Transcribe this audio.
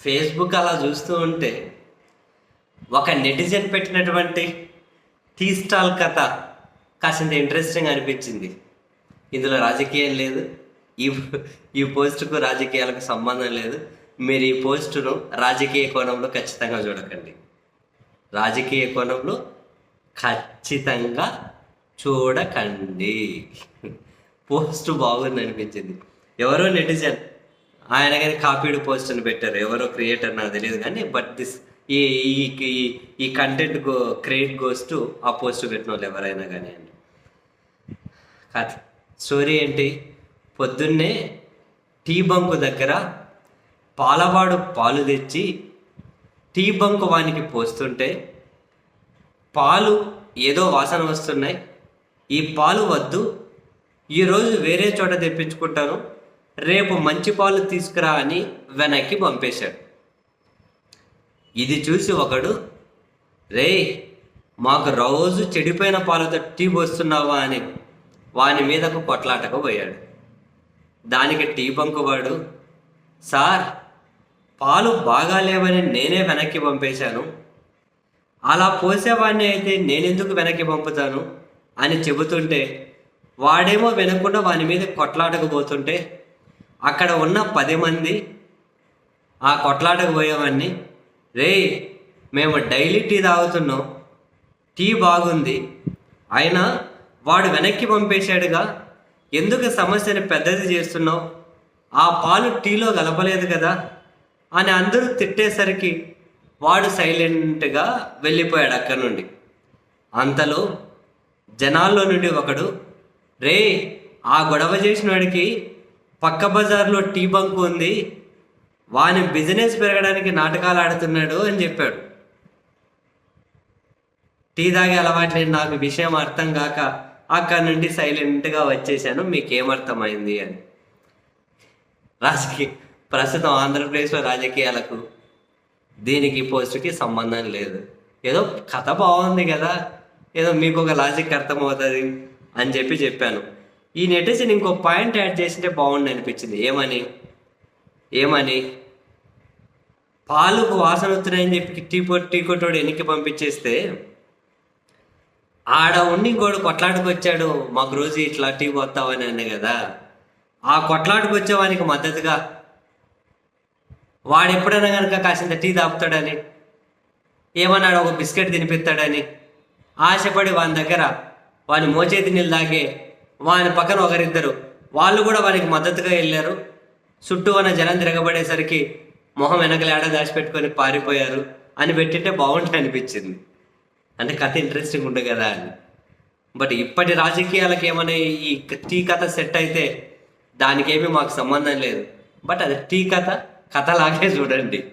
Facebook అలా చూస్తూ ఉంటే ఒక నెటిజన్ పెట్టినటువంటి టీ స్టాల్ కథ కాసింత ఇంట్రెస్టింగ్ అనిపించింది. ఇందులో రాజకీయం లేదు. ఈ ఈ పోస్టుకు రాజకీయాలకు సంబంధం లేదు. మీరు ఈ పోస్టును రాజకీయ కోణంలో ఖచ్చితంగా చూడకండి. రాజకీయ కోణంలో ఖచ్చితంగా చూడకండి. పోస్ట్ బాగుంది అనిపించింది. ఎవరో నెటిజన్ ఆయన కానీ కాపీడ్ పోస్ట్ అని పెట్టారు. ఎవరో క్రియేటర్ నాకు తెలియదు కానీ బట్ దిస్ ఈ ఈ ఈ- content go create goes to ఆ పోస్ట్ పెట్టిన వాళ్ళు ఎవరైనా కానీ అండి. కథ స్టోరీ ఏంటి? పొద్దున్నే టీ బంకు దగ్గర పాలవాడు పాలు తెచ్చి టీ బంకు వానికి పోస్తుంటే పాలు ఏదో వాసన వస్తున్నాయి. ఈ పాలు వద్దు. ఈరోజు వేరే చోట తెప్పించుకుంటాను. రేపు మంచి పాలు తీసుకురా అని వెనక్కి పంపేశాడు. ఇది చూసి ఒకడు రే మాకు రోజు చెడిపోయిన పాలతో టీ పోస్తున్నావా? అని వాని మీదకు కొట్లాటకు పోయాడు. దానికి టీ బంకువాడు సార్ పాలు బాగాలేవని నేనే వెనక్కి పంపేశాను. అలా పోసేవాడిని అయితే నేనెందుకు వెనక్కి పంపుతాను? అని చెబుతుంటే వాడేమో వినకుండా వాని మీద కొట్లాడకపోతుంటే అక్కడ ఉన్న పది మంది ఆ కొట్లాటకు పోయేవాడిని రే మేము డైలీ టీ తాగుతున్నాం టీ బాగుంది అయినా వాడు వెనక్కి పంపేశాడుగా ఎందుకు సమస్యని పెద్దది చేస్తున్నావు? ఆ పాలు టీలో కలపలేదు కదా? అని అందరూ తిట్టేసరికి వాడు సైలెంట్గా వెళ్ళిపోయాడు అక్కడి నుండి. అంతలో జనాల్లో నుండి ఒకడు రే ఆ గొడవ చేసిన వాడికి పక్క బజార్లో టీ బంక్ ఉంది. వాని బిజినెస్ పెరగడానికి నాటకాలు ఆడుతున్నాడు అని చెప్పాడు. టీ తాగే అలవాట్లేదు నాకు విషయం అర్థం కాక అక్కడి నుండి సైలెంట్గా వచ్చేసాను. మీకేమర్థమైంది అని. రాజకీయ ప్రస్తుతం ఆంధ్రప్రదేశ్లో రాజకీయాలకు దీనికి పోస్టుకి సంబంధం లేదు. ఏదో కథ బాగుంది కదా ఏదో మీకు ఒక లాజిక్ అర్థమవుతుంది అని చెప్పి చెప్పాను. ఈ నెటిజన్ ఇంకో పాయింట్ యాడ్ చేసింటే బాగుండి అనిపించింది. ఏమని? ఏమని? పాలకు వాసన వస్తున్నాయని చెప్పి టీ పొ టీ కొట్టోడు వెనక్కి పంపించేస్తే ఆడ ఉండి ఇంకోడు కొట్లాటకు వచ్చాడు మాకు రోజు ఇట్లా టీ పోతావని అన్న కదా. ఆ కొట్లాటకు వచ్చేవానికి మద్దతుగా వాడు ఎప్పుడైనా కనుక కాసింత టీ తాపుతాడని ఏమన్నాడు ఒక బిస్కెట్ తినిపిస్తాడని ఆశపడి వాని దగ్గర వాని మోచేతి నీళ్ళు తాగే వాని పక్కన ఒకరిద్దరు. వాళ్ళు కూడా వానికి మద్దతుగా వెళ్ళారు. చుట్టూ ఉన్న జనం తిరగబడేసరికి మొహం వెనకలేడ దాచిపెట్టుకొని పారిపోయారు అని పెట్టింటే బాగుంటుంది అనిపించింది. అంటే కథ ఇంట్రెస్టింగ్ ఉంటుంది కదా అని. బట్ ఇప్పటి రాజకీయాలకు ఏమైనా ఈ టీ కథ సెట్ అయితే దానికేమీ మాకు సంబంధం లేదు. బట్ అది టీ కథ కథలాగే చూడండి.